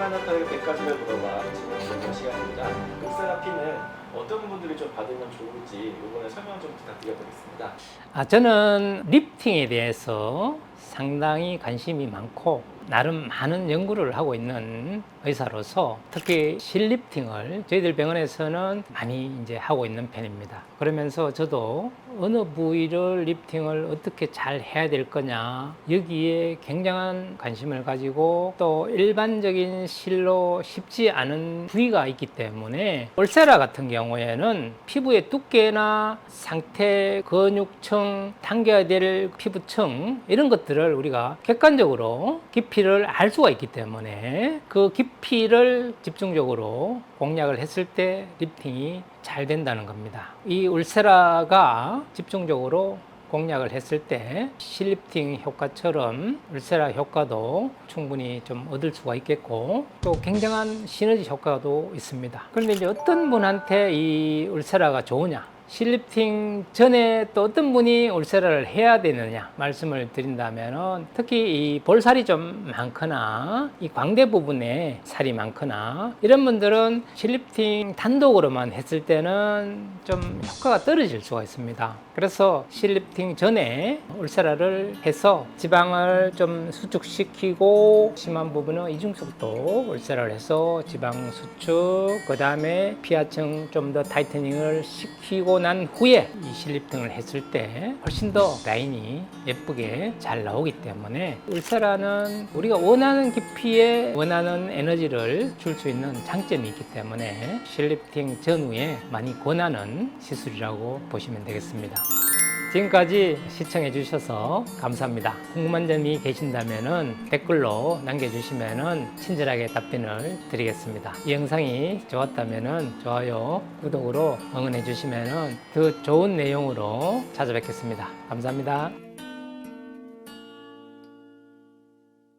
웬만하면 100가지를 물어봐 지금 시간입니다. 룩세라피는 어떤 분들이 좀 받으면 좋을지 이번에 설명 좀 부탁드려보겠습니다. 아, 저는 리프팅에 대해서 상당히 관심이 많고 나름 많은 연구를 하고 있는 의사로서 특히 실리프팅을 저희들 병원에서는 많이 이제 하고 있는 편입니다. 그러면서 저도 어느 부위를 리프팅을 어떻게 잘 해야 될 거냐 여기에 굉장한 관심을 가지고 또 일반적인 실로 쉽지 않은 부위가 있기 때문에 울세라 같은 경우에는 피부의 두께나 상태, 근육층, 당겨야 될 피부층 이런 것들 을 우리가 객관적으로 깊이를 알 수가 있기 때문에 그 깊이를 집중적으로 공략을 했을 때 리프팅이 잘 된다는 겁니다. 이 울세라가 집중적으로 공략을 했을 때 실리프팅 효과처럼 울세라 효과도 충분히 좀 얻을 수가 있겠고 또 굉장한 시너지 효과도 있습니다. 그런데 이제 어떤 분한테 이 울세라가 좋으냐? 실리프팅 전에 또 어떤 분이 울세라를 해야 되느냐 말씀을 드린다면 특히 이 볼살이 좀 많거나 이 광대 부분에 살이 많거나 이런 분들은 실리프팅 단독으로만 했을 때는 좀 효과가 떨어질 수가 있습니다. 그래서 실리프팅 전에 울세라를 해서 지방을 좀 수축시키고 심한 부분은 이중속도 울세라를 해서 지방 수축 그 다음에 피하층 좀 더 타이트닝을 시키고 난 후에 이 실리프팅을 했을 때 훨씬 더 라인이 예쁘게 잘 나오기 때문에 울세라는 우리가 원하는 깊이에 원하는 에너지를 줄 수 있는 장점이 있기 때문에 실리프팅 전후에 많이 권하는 시술이라고 보시면 되겠습니다. 지금까지 시청해 주셔서 감사합니다. 궁금한 점이 계신다면 댓글로 남겨주시면 친절하게 답변을 드리겠습니다. 이 영상이 좋았다면 좋아요, 구독으로 응원해 주시면 더 좋은 내용으로 찾아뵙겠습니다. 감사합니다.